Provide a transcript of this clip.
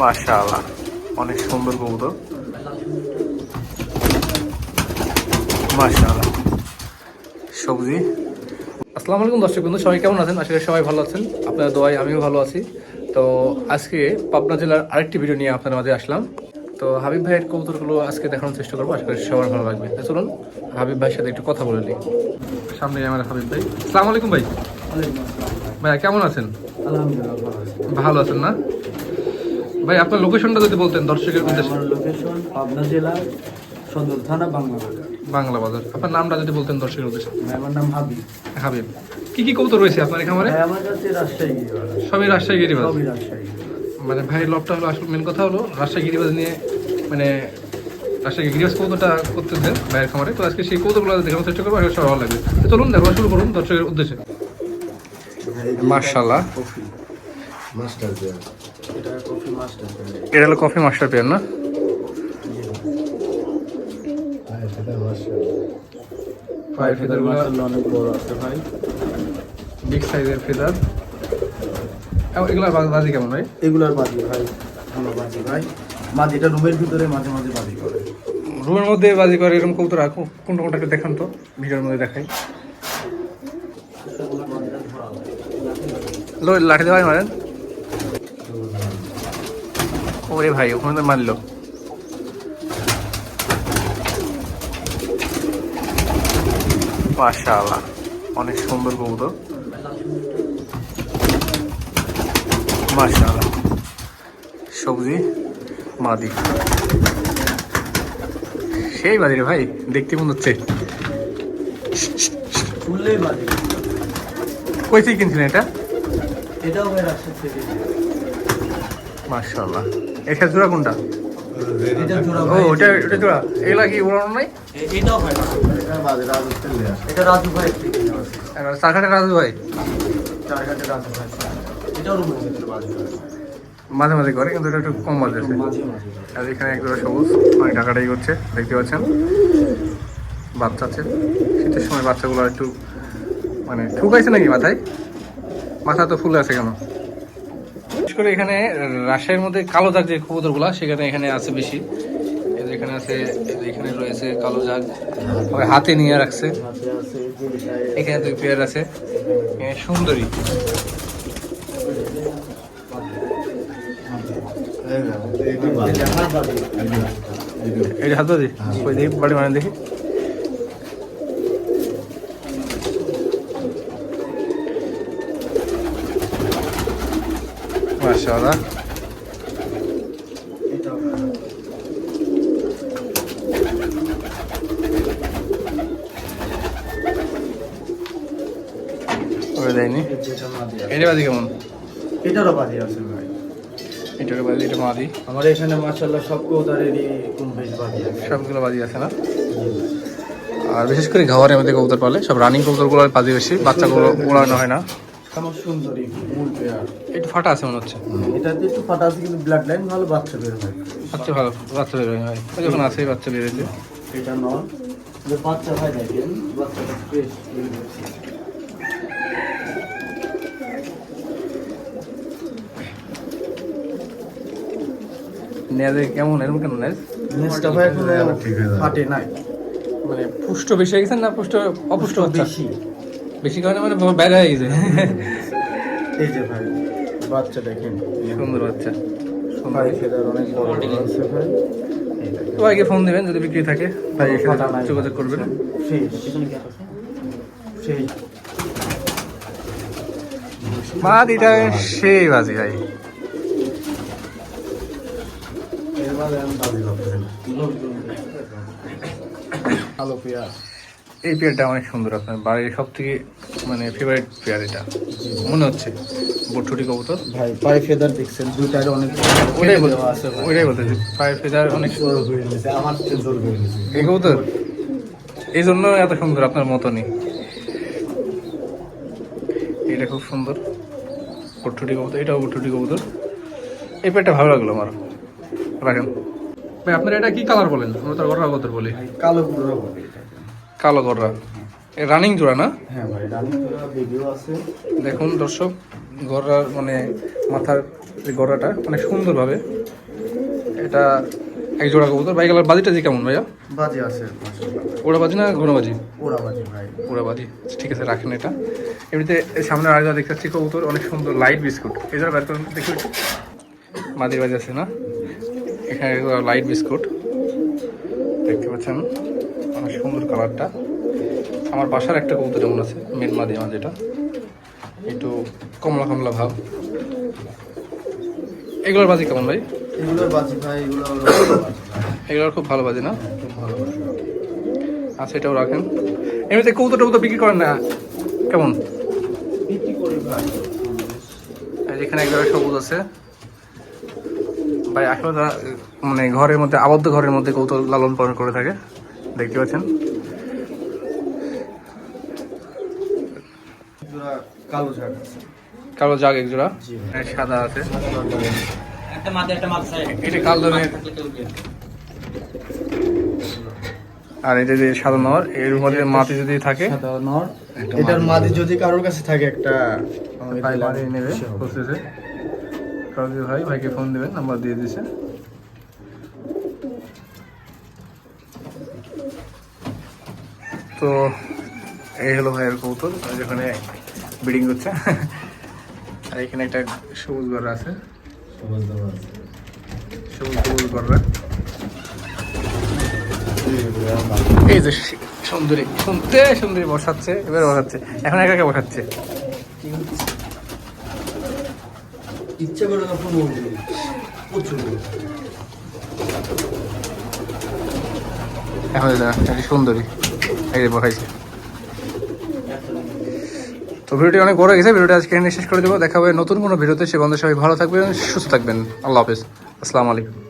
মাশাআল্লাহ। অনেক সুন্দর কবুতর। মাশাআল্লাহ। সবজি। আসসালামু আলাইকুম দর্শক বন্ধু সবাই কেমন আছেন? আশা করি সবাই ভালো আছেন। আপনার দোয়াই আমিও ভালো আছি। তো আজকে পাবনা জেলার আরেকটি ভিডিও নিয়ে আপনার মাঝে আসলাম। তো হাবিব ভাইয়ের কবুতরগুলো আজকে দেখানোর চেষ্টা করব। আশা করি সবার ভালো লাগবে। তো চলুন হাবিব ভাইয়ের সাথে একটু কথা বলে নিই। সামনে আমার হাবিব ভাই। আসসালামু আলাইকুম ভাই। ভাইয়া কেমন আছেন? ভালো আছেন না? ভাই আপনার লোকেশনটা যদি বলতেন দর্শকের উদ্দেশ্যে। আমার লোকেশন পাবনা জেলা সদর থানা বাংলা বাজার। বাংলা বাজার। আপনার নামটা যদি বলতেন দর্শকের উদ্দেশ্যে। ভাই, আমার নাম হাবিব। হাবিব। কি কি কবুতর রয়েছে আপনার এখানে ভাই, আমার কাছে রাজশাহী গিরিবাজ। সবই রাজশাহী গিরিবাজ। সবই রাজশাহী গিরিবাজ। মানে ভাই লবটা হলো আসলে মেন কথা হলো রাজশাহী গিরিবাজ নিয়ে মানে রাজশাহী গিরিবাজ কৌতোটা করতেছেন ভাইয়ের খামারে। তো আজকে সেই কৌতোগুলো দেখানোর চেষ্টা করব আসলে সবার ভালো লাগবে। তো চলুন দেখা শুরু করুন দর্শকের উদ্দেশ্যে। মার্শাল্লাহ মাস্টার পেয়ার এটা হলো কফি মাস্টার পেয়ার না? ভাই ফেদারগুলো অনেক বড় আছে ভাই। বিগ সাইজের ফেদার এগুলো বাজি কেমন ভাই? এগুলার বাজি ভাই ভালো বাজি ভাই। মাঝিটা রুমের ভিতরে মাঝে মাঝে বাজি করে। রুমের মধ্যে বাজি করে এরকম কোনটা কোনটা একটু দেখান তো ভিডিওর মধ্যে দেখাই। লাঠি দেওয়াই মারেন। ওরে ভাই ওখানে তো মারলো। মাশাআল্লাহ অনেক সুন্দর কবুতর। মাশাআল্লাহ সবজি মাদি। সেই বাদি রে ভাই দেখতে মনে হচ্ছে। কই থেকে কিনছিলেন এটা? এটাও ভাই রাজশাহী থেকে। মাশাআল্লাহ। এটা জোড়া কোনটা? এটা জোড়া ও ওটা ওটা জোড়া। এগুলা কি উড়ানো নাই? এটাও ভাই এটা রাজু এটা রাজু ভাই। চারঘাটে রাজু ভাই। চার ঘাটে রাজু ভাই এটাও মাঝে মাঝে করে কিন্তু এটা একটু কম বাজে মাঝে মাঝে আর এখানে এক জোড়া সবুজ অনেক টাকাটাই করছে দেখতে পাচ্ছেন। বাচ্চা আছে। শীতের সময় বাচ্চাগুলো একটু মানে ঠুকাইছে নাকি মাথায়? মাথা তো ফুলে আছে কেন? করে এখানে রাজশাহীর মধ্যে কালো জাগ যে কবুতরগুলা সেখানে এখানে আছে বেশি। এখানে আছে এখানে রয়েছে কালো জাগ আবার হাতে নিয়ে রাখছে। এখানে দুই পেয়ার আছে। সুন্দরী। এটা হাত দেখি বাড়ি মানে দেখি। দেয়নি আছে। এটা কেমন এটারও আছে ভাই। এটা মাদি আমার এখানে সব কৌতারেরই কম বেশ বাজি আছে। সবগুলো বাজি আছে না? আর বিশেষ করে ঘাওয়ারের মধ্যে কবুতর পালে সব রানিং কবুতরগুলো বাজি বেশি বাচ্চাগুলো উড়ানো হয় না। সুন্দরী মূল পেয়ার। একটু ফাটা আছে মনে হচ্ছে। এটাতে একটু ফাটা আছে কিন্তু ব্লাড লাইন ভালো বাচ্চা বের হয়। বাচ্চা ভালো বাচ্চা বের হয় যখন আছে বাচ্চা বেরোচ্ছে এটা নয়। যে বাচ্চা হয় দেখেন বাচ্চাটা ফ্রেশ নেজে কেমন? এরকম কেন নেজ নেক্সটটা ভাই এখন ফাটে নাই। মানে পুষ্ট বেশি হয়ে গেছে না পুষ্ট অপুষ্ট হচ্ছে বেশি। বেশি কারণে মানে বাইরে হয়ে গেছে। এই যে ভাই। বাচ্চা দেখেন। সুন্দর বাচ্চা। ভাই অনেক বড় আছে ভাই। ভাইকে ফোন দেবেন যদি বিক্রি থাকে ভাই সাথে যোগাযোগ করবেন। মা দিটা সেই বাজি ভাই। এর বাদে এই পেয়ারটা অনেক সুন্দর আপনার বাড়ির সব থেকে মানে ফেভারিট পেয়ার এটা। মনে হচ্ছে। বটছুটি কবুতর? ভাই পায়ে ফেদার দেখছেন দুইটার অনেক ওইটাই বলতে আছে ওইটাই বলতেছি পায়ের ফেদার অনেক সুন্দর করে নিয়েছে, আমার জোর করে নিয়েছে। এই কবুতর? এই জন্য এত সুন্দর আপনার মতনই। এটা খুব সুন্দর। বটছুটি কবুতর এটাও বটছুটি কবুতর। এই পেয়ারটা ভালো লাগল আমার। রাখেন। ভাই আপনার এটা কি কালার বলেন? আমরা তো কবুতর বলি। কালো। কালো গররা রানিং জোড়া না? হ্যাঁ ভাই রানিং জোড়া ভিডিও আছে। দেখুন দর্শক গড়ার মানে মাথার যে গড়াটা অনেক সুন্দরভাবে এটা এক জোড়া কবুতর। ভাই গেলার বাজিটা যে কেমন ভাইয়া? বাজি আছে। ওরা বাজি না ঘন বাজি ওরা বাজি ভাই। ওরা বাজি ঠিক আছে রাখেন এটা। এমনিতে সামনে আরেকটা দেখতে পাচ্ছি কবুতর অনেক সুন্দর লাইট বিস্কুট এই জন্য বের দেখি। মাদির বাজি আছে না? এখানে লাইট বিস্কুট দেখতে পাচ্ছেন? অনেক সুন্দর কালারটা। আমার বাসার একটা কবুতর যেমন আছে মেন মাদি আমার যেটা একটু কমলা কমলা ভাব। এগুলোর বাজি কেমন ভাই? এগুলোর বাজি ভাই খুব ভালো বাজি না? ভালো আচ্ছা এটাও রাখেন। এমনিতে কবুতর টবুতর বিক্রি করেন না? কেমন? এখানে একবার সবুজ আছে। ভাই আসলে তারা মানে ঘরের মধ্যে আবদ্ধ ঘরের মধ্যে কৌতূহল লালন পালন করে থাকে দেখতে পাচ্ছেন। কালো জাগ এক জোড়া সাদা আছে। একটা মাঝে একটা মাছ এটা কাল ধরনের। আর এটা যে সাদা নর এর মধ্যে মাটি যদি থাকে সাদা নর। এটার। মাদি যদি কারোর কাছে থাকে একটা নেবে ভাই ভাইকে ফোন দেবেন নাম্বার দিয়ে দিছে তো এই হলো ভাইয়ের কৌতুক যেখানে বিডিং করছে আর এখানে একটা সবুজ গড়া আছে। সবুজ সবুজ সবুজ গড়া এই যে সুন্দরী শুনতে সুন্দরী বসাচ্ছে এবার বসাচ্ছে। এখন একা একা বসাচ্ছে। ইচ্ছে করে না পুরো প্রচুর এখন সুন্দরী। তো ভিডিওটি অনেক বড় গেছে, ভিডিওটি আজকে শেষ করে দেবো। দেখা হবে নতুন কোনো ভিডিওতে, সে বন্ধু সবাই ভালো থাকবেন, সুস্থ থাকবেন। আল্লাহ হাফিজ। আসসালামু আলাইকুম।